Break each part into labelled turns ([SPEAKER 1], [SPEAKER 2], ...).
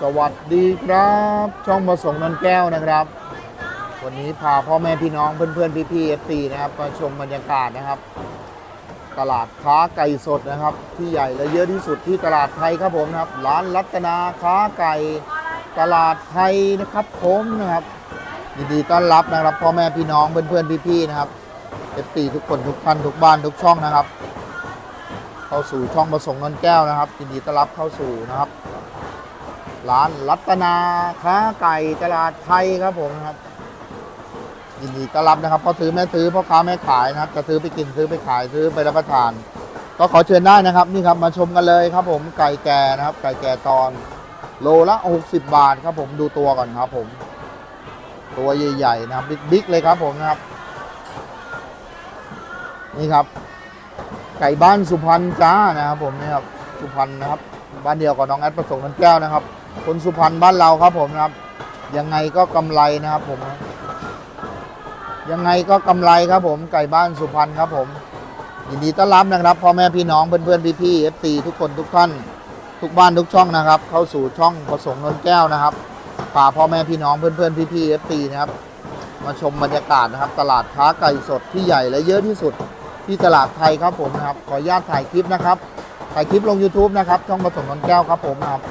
[SPEAKER 1] สวัสดีครับ ช่องประสงค์นนแก้วนะครับ วันนี้พาพ่อแม่พี่น้องเพื่อนๆพี่ๆเอฟซีนะครับมาชมบรรยากาศนะครับ ตลาดค้าไก่สดนะครับ ที่ใหญ่และเยอะที่สุดที่ตลาดไทยครับผมนะครับ ร้านรัตนาค้าไก่ตลาดไทยนะครับผมนะครับยินดีต้อนรับนะครับพ่อแม่พี่น้องเพื่อนๆพี่ๆนะครับเอฟซีทุกคนทุกท่านทุกบ้านทุกช่องนะครับ เข้าสู่ช่องประสงค์นนแก้วนะครับยินดีต้อนรับเข้าสู่นะครับ ร้านรัตนาค้าไก่ตลาดไทยครับผมนะครับยินดีต้อนรับนะครับพ่อซื้อแม่ซื้อพ่อค้าแม่ขายนะครับ จะซื้อไปกินซื้อไปขายซื้อไปรับประทาน ก็ขอเชิญได้นะครับ นี่ครับมาชมกันเลยครับ ผมไก่แก่นะครับ ไก่แก่ตอนโลละ60 บาทครับ ผมดูตัวก่อนครับ ผม ตัวใหญ่ๆนะครับบิ๊กๆเลยครับ ผมนะครับ นี่ครับ ไก่บ้านสุพรรณจ้านะครับ ผมนี่ครับสุพรรณนะครับ บ้านเดียวกับน้องแอดประสงค์นันแก้วนะครับ คนสุพรรณบ้านเราครับผมนะครับ ยังไงก็กำไรนะครับผม ยังไงก็กำไรครับผมไก่บ้านสุพรรณครับผมยินดีต้อนรับนะครับพ่อแม่พี่น้องเพื่อนๆพี่ๆเอฟซีทุกคนทุกท่าน ทุกบ้านทุกช่องนะครับ เข้าสู่ช่องประสงค์นนแก้วนะครับพาพ่อแม่พี่น้องเพื่อนๆพี่ๆเอฟซีนะครับ มาชมบรรยากาศนะครับ ตลาดค้าไก่สดที่ใหญ่และเยอะที่สุดที่ตลาดไทยครับผมนะครับ ขออนุญาตถ่ายคลิปนะครับถ่ายคลิปลง YouTube นะครับช่องผสมนนแก้วครับผมนะครับ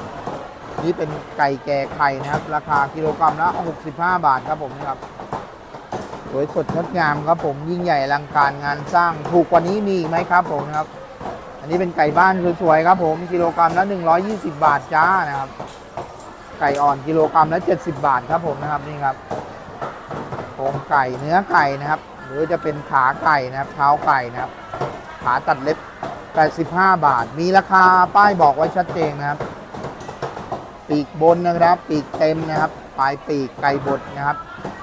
[SPEAKER 1] นี่เป็นไก่แก่ไข่นะครับ ราคากิโลกรัมละ 65 บาทครับผมนะครับ สวยสดงดงามครับผมยิ่งใหญ่อลังการงานสร้างถูกกว่านี้มีไหมครับผมนะครับ อันนี้เป็นไก่บ้านสวยๆครับผมกิโลกรัมละ 120 บาทจ้านะครับ ไก่อ่อนกิโลกรัมละ 70 บาทครับผมนะครับนี่ครับโครงไก่เนื้อไก่นะครับ หรือจะเป็นขาไก่นะครับเท้าไก่นะครับ ขาตัดเล็บ 85 บาท มีราคาป้ายบอกไว้ชัดเจนนะครับ ปีกบนนะครับ ปีกเต็มนะครับ ปลายปีกไก่บดนะครับ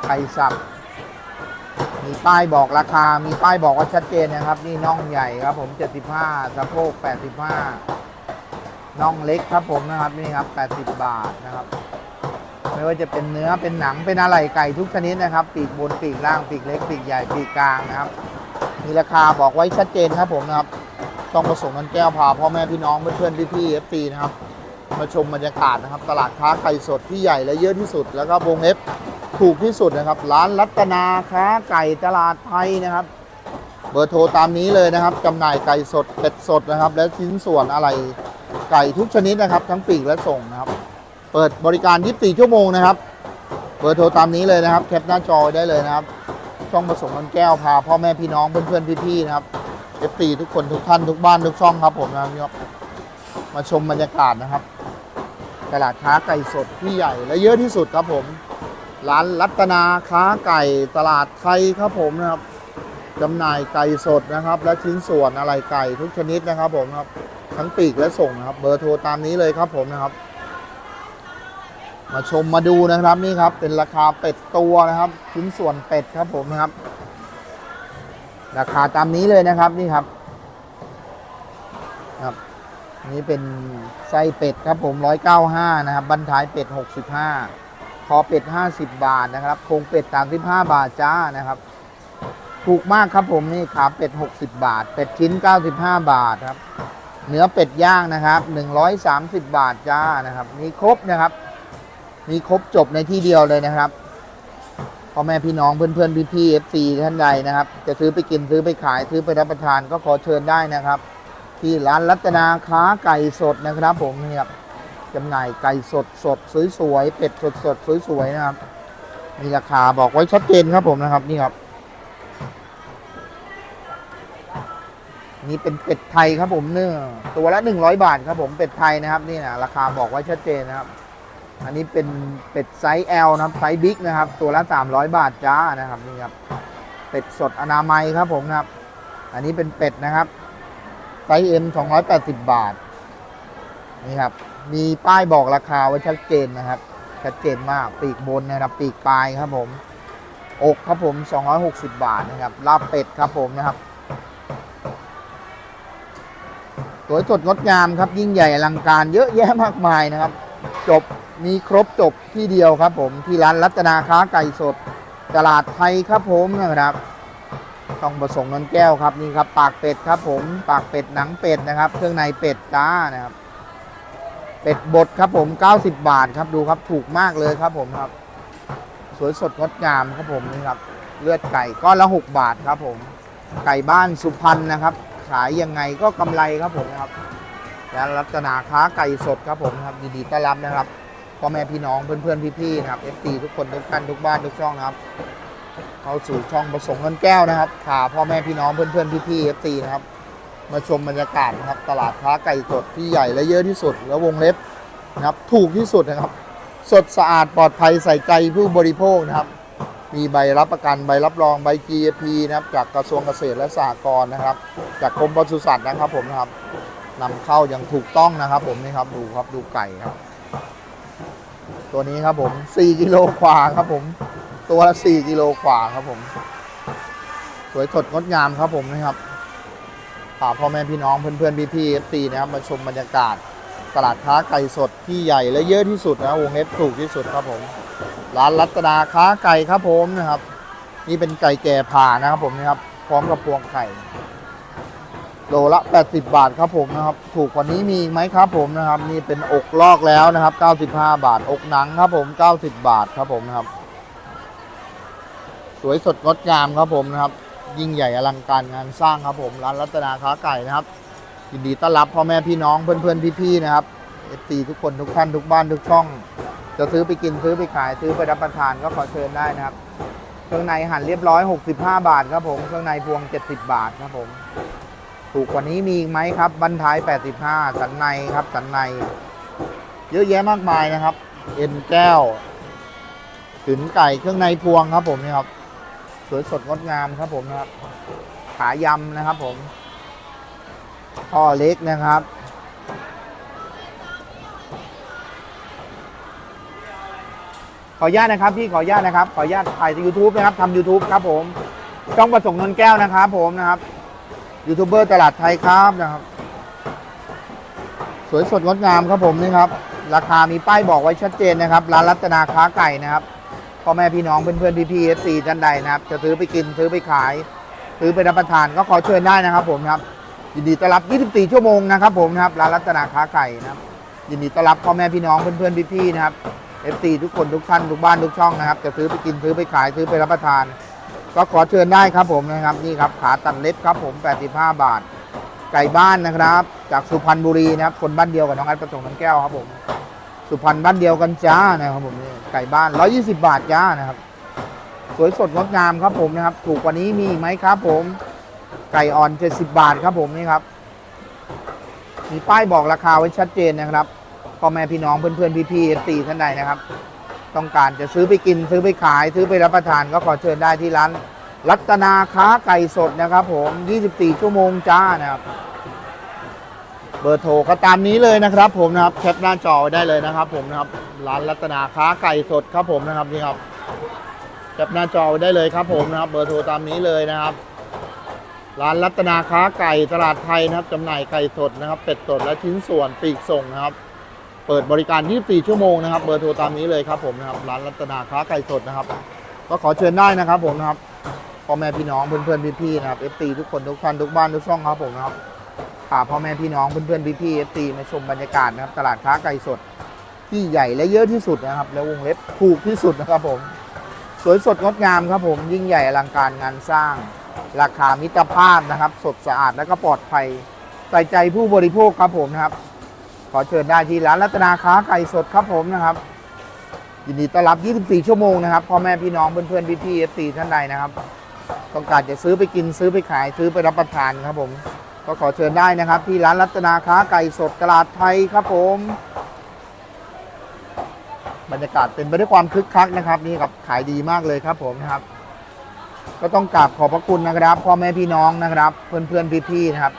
[SPEAKER 1] ไก่สับ มีป้ายบอกราคา มีป้ายบอกว่าชัดเจนนะครับ นี่น่องใหญ่ครับผม 75สะโพก 85น่องเล็กครับผมนะครับนี่ครับ 80 บาทนะครับ ไม่ว่าจะเป็นเนื้อเป็นหนังเป็นอะไรไก่ทุกชนิดนะครับ ปีกบนปีกล่างปีกเล็ก ปีกใหญ่ปีกกลางนะครับ มีราคาบอกไว้ชัดเจนครับผมนะครับ ต้องประสงค์นันแก้วพาพ่อแม่พี่น้องเพื่อนๆพี่ๆเอฟซีนะครับ มาชมบรรยากาศนะครับ ตลาดค้าไก่สดที่ใหญ่และเยอะที่สุด แล้วก็วงเล็บถูกที่สุดนะครับ ร้านรัตนาค้าไก่ตลาดไทยนะครับ เบอร์โทรตามนี้เลยนะครับจำหน่ายไก่สดเป็ดสดนะครับ และชิ้นส่วนอะไรไก่ทุกชนิดนะครับ ทั้งปีกและส่งนะครับ เปิดบริการ 24 ชั่วโมงนะครับ เบอร์โทรตามนี้เลยนะครับ แคปหน้าจอได้เลยนะครับ ช่องผสมนันแก้วพาพ่อแม่พี่น้องเพื่อนๆพี่ๆนะครับเอฟซีทุกคนทุกท่านทุกบ้านทุกช่องครับผมนะครับมาชมบรรยากาศนะครับ ตลาดค้าไก่สดที่ใหญ่และเยอะที่สุดครับผม ร้านรัตนาค้าไก่ตลาดไทยครับผมนะครับจำหน่ายไก่สดนะครับ และชิ้นส่วนอะไรไก่ทุกชนิดนะครับผมครับทั้งปีกและส่งนะครับ เบอร์โทรตามนี้เลยครับผมนะครับ มาชมมาดูนะครับนี่ครับ เป็นราคาเป็ดตัวนะครับ ชิ้นส่วนเป็ดครับผมนะครับ ราคาตามนี้เลยนะครับนี่ครับ นี่เป็นไส้เป็ดครับผม 195 นะครับบันท้ายเป็ด 65 คอเป็ด 50 บาทนะครับโครงเป็ด 35 บาทจ้านะครับ ถูกมากครับผมนี่ขาเป็ด 60 บาท เป็ดชิ้น 95 บาทครับ เนื้อเป็ดย่างนะครับ 130 บาทจ้านะครับ มีครบนะครับ มีครบจบในที่เดียวเลยนะครับพ่อแม่พี่น้องเพื่อนๆพี่ๆเอฟซีท่านใดนะครับ จะซื้อไปกินซื้อไปขายซื้อไปรับประทานก็ขอเชิญได้นะครับ ที่ร้านรัตนาค้าไก่สดนะครับผมนี่ครับจำหน่ายไก่สดสดสวยๆเป็ดสดสดสวยๆนะครับ มีราคาบอกไว้ชัดเจนครับผมนะครับนี่ครับนี่เป็นเป็ดไทยครับผมเนื้อตัวละ100บาทครับผมเป็ดไทยนะครับนี่นะราคาบอกไว้ชัดเจนนะครับ อันนี้เป็นเป็ดไซส์ L นะครับไซส์บิ๊กนะครับ ตัวละ300บาทจ้านะครับนี่ครับเป็ดสดอนามัยครับผมนะครับ อันนี้เป็นเป็ดนะครับ ไซส์ M 280บาท นี่ครับ มีป้ายบอกราคาไว้ชัดเจนนะครับ ชัดเจนมาก ปีกบนนะครับ ปีกปลายครับผม อกครับผม260บาทนะครับ ลาบเป็ดครับผมนะครับ สวยสดงดงามครับ ยิ่งใหญ่อลังการเยอะแยะมากมายนะครับ จบมีครบจบที่เดียวครับผม ที่ร้านรัตนาค้าไก่สด ตลาดไทยครับผมนะครับ ต้องประสงค์นนแก้วครับนี่ครับ ปากเป็ดครับผมปากเป็ดหนังเป็ดนะครับ เครื่องในเป็ดจ้านะครับ เป็ดบดครับผม 90 บาทครับดูครับถูกมากเลยครับผมครับ สวยสดงดงามครับผมนี่ครับ เลือดไก่ก้อนละ 6 บาทครับผม ไก่บ้านสุพรรณนะครับ ขายยังไงก็กำไรครับผมครับและรัตนาค้าไก่สดครับผมครับยินดีต้อนรับนะครับพ่อแม่พี่น้องเพื่อนๆพี่ๆนะครับเอฟซีทุกคนทุกท่านทุกบ้านทุกช่องนะครับ เข้าสู่ช่องประสงค์เงินแก้วนะครับพาพ่อแม่พี่น้องเพื่อนๆพี่ๆเอฟซีนะครับ มาชมบรรยากาศนะครับ ตลาดค้าไก่สดที่ใหญ่และเยอะที่สุด แล้ววงเล็บนะครับ ถูกที่สุดนะครับ สดสะอาดปลอดภัยใส่ใจผู้บริโภคนะครับ มีใบรับประกันใบรับรองใบ GAP นะครับ จากกระทรวงเกษตรและสหกรณ์นะครับ จากกรมปศุสัตว์นะครับผมนะครับนำเข้าอย่างถูกต้องนะครับผมนี่ครับดูครับดูไก่ครับ ตัวนี้ครับผม4กิโลกว่าครับผม ตัวละ4กิโลกว่าครับผม สวยสดงดงามครับผมนะครับพาพ่อแม่พี่น้องเพื่อนๆพี่ๆ FC นะครับมาชมบรรยากาศ ตลาดค้าไก่สดที่ใหญ่และเยอะที่สุดนะวงเล็บถูกที่สุดครับผม ร้านรัตนาค้าไก่ครับผมนะครับ นี่เป็นไก่แก่ผ่านะครับผมนะครับ พร้อมกับพวงไข่โลละ 80 บาทครับผมนะครับ ถูกกว่านี้มีไหมครับผมนะครับ นี่เป็นอกลอกแล้วนะครับ 95 บาท อกหนังครับผม 90 บาทครับผมนะครับ สวยสดงดงามครับผมนะครับยิ่งใหญ่อลังการงานสร้างครับผมร้านรัตนาค้าไก่นะครับยินดีต้อนรับพ่อแม่พี่น้องเพื่อนๆพี่ๆนะครับเอฟซีทุกคนทุกท่านทุกบ้านทุกช่อง จะซื้อไปกินซื้อไปขายซื้อไปรับประทานก็ขอเชิญได้นะครับเครื่องในหั่นเรียบร้อย 65 บาทครับผมเครื่องในพวง 70 บาทครับผมถูกกว่านี้มีอีกไหมครับบันท้าย 85 สันในครับสันใน เยอะแยะมากมายนะครับ เอ็นแก้วถึงไก่เครื่องในพวงครับผมนี่ครับ วยสดงดงามครับผมนะครับ ขายำนะครับผมท่อเล็กนะครับ ขออนุญาตนะครับพี่ขออนุญาตนะครับ ขออนุญาตถ่ายยูทูบนะครับทำ YouTube ครับผมช่องประสงค์นนแก้วนะครับ ผมนะครับยูทูบเบอร์ตลาดไทยครับนะครับ สวยสดงดงามครับผมนี่ครับ ราคามีป้ายบอกไว้ชัดเจนนะครับ ร้านรัตนาค้าไก่นะครับ พ่อแม่พี่น้องเพื่อนๆพี่ๆเอฟซีท่านใดนะครับ จะซื้อไปกินซื้อไปขาย ซื้อไปรับประทานก็ขอเชิญได้นะครับ ผมครับยินดีต้อนรับ 24 ชั่วโมงนะครับผมนะครับร้านรัตนาค้าไก่นะครับยินดีต้อนรับพ่อแม่พี่น้องเพื่อนๆพี่ๆนะครับ FC ทุกคนทุกท่านทุกบ้านทุกช่องนะครับ จะซื้อไปกินซื้อไปขายซื้อไปรับประทาน ก็ขอเชิญได้ครับผมนะครับนี่ครับขาตัดเล็บครับผม 85 บาท ไก่บ้านนะครับ จากสุพรรณบุรีนะครับ คนบ้านเดียวกับน้องอัดประสงค์น้ำแก้วครับผม สุพรรณบ้านเดียวกันจ้านะครับผมนี่ไก่บ้าน 120 บาทจ้านะครับ สวยสดงดงามครับผมนะครับ ถูกกว่านี้มีไหมครับผม ไก่อ่อน 70 บาทครับผมนี่ครับ มีป้ายบอกราคาไว้ชัดเจนนะครับพ่อแม่พี่น้องเพื่อนๆพี่ๆเอฟซีท่านใดนะครับ ต้องการจะซื้อไปกินซื้อไปขาย ซื้อไปรับประทานก็ขอเชิญได้ที่ร้าน รัตนาค้าไก่สดนะครับ ผม 24 ชั่วโมงจ้านะครับ เบอร์โทรก็ตามนี้เลยนะครับ ผมนะครับแคปหน้าจอไว้ได้เลยนะครับ ผมนะครับร้านรัตนาค้าไก่สดครับผมนะครับนี่ครับแคปหน้าจอไว้ได้เลยครับ ผมนะครับ เบอร์โทรตามนี้เลยนะครับ ร้านรัตนาค้าไก่ตลาดไทยนะครับจำหน่ายไก่สดนะครับ เป็ดสดและชิ้นส่วนปีกส่งนะครับ เปิดบริการ 24 ชั่วโมงนะครับ เบอร์โทรตามนี้เลยครับ ผมนะครับร้านรัตนาค้าไก่สดนะครับ ก็ขอเชิญได้นะครับ ผมนะครับพ่อแม่พี่น้องเพื่อนๆพี่ๆนะครับ FT ทุกคนทุกท่านทุกบ้านทุกช่องครับผมนะครับ พาพ่อแม่พี่น้องเพื่อนๆพี่ๆ FT มาชมบรรยากาศนะครับ ตลาดค้าไก่สด ที่ใหญ่และเยอะที่สุดนะครับ แล้ววงเล็บถูกที่สุดนะครับผม สวยสดงดงามครับผมยิ่งใหญ่อลังการงานสร้าง ราคามิตรภาพนะครับ สดสะอาดและก็ปลอดภัยใส่ใจผู้บริโภคครับผมนะครับ ขอเชิญได้ที่ร้านรัตนาค้าไก่สดครับผมนะครับยินดีต้อนรับ 24 ชั่วโมงนะครับ พ่อแม่พี่น้องเพื่อนๆพี่ๆ FC ท่านใดนะครับ ต้องการจะซื้อไปกินซื้อไปขายซื้อไปรับประทานครับผม ก็ขอเชิญได้นะครับ ที่ร้านรัตนาค้าไก่สดตลาดไทยครับผม บรรยากาศเป็นไปด้วยความคึกคักนะครับ นี่ครับขายดีมากเลยครับผมนะครับ ก็ต้องกราบขอบพระคุณนะครับพ่อแม่พี่น้องนะครับ เพื่อนๆพี่ๆนะครับ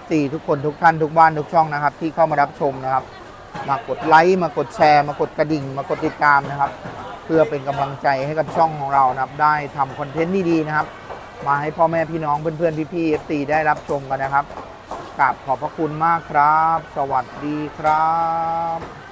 [SPEAKER 1] FC ทุกคนทุกท่านทุกบ้านทุกช่องนะครับ ที่เข้ามารับชมนะครับ มากดไลค์มากดแชร์ มากดกระดิ่ง มากดติดตามนะครับ เพื่อเป็นกำลังใจให้กับช่องของเรานะครับ ได้ทำคอนเทนต์ดีๆนะครับ มาให้พ่อแม่พี่น้องเพื่อนๆพี่ๆ FC ได้รับชมกันนะครับกราบขอบพระคุณมากครับ สวัสดีครับ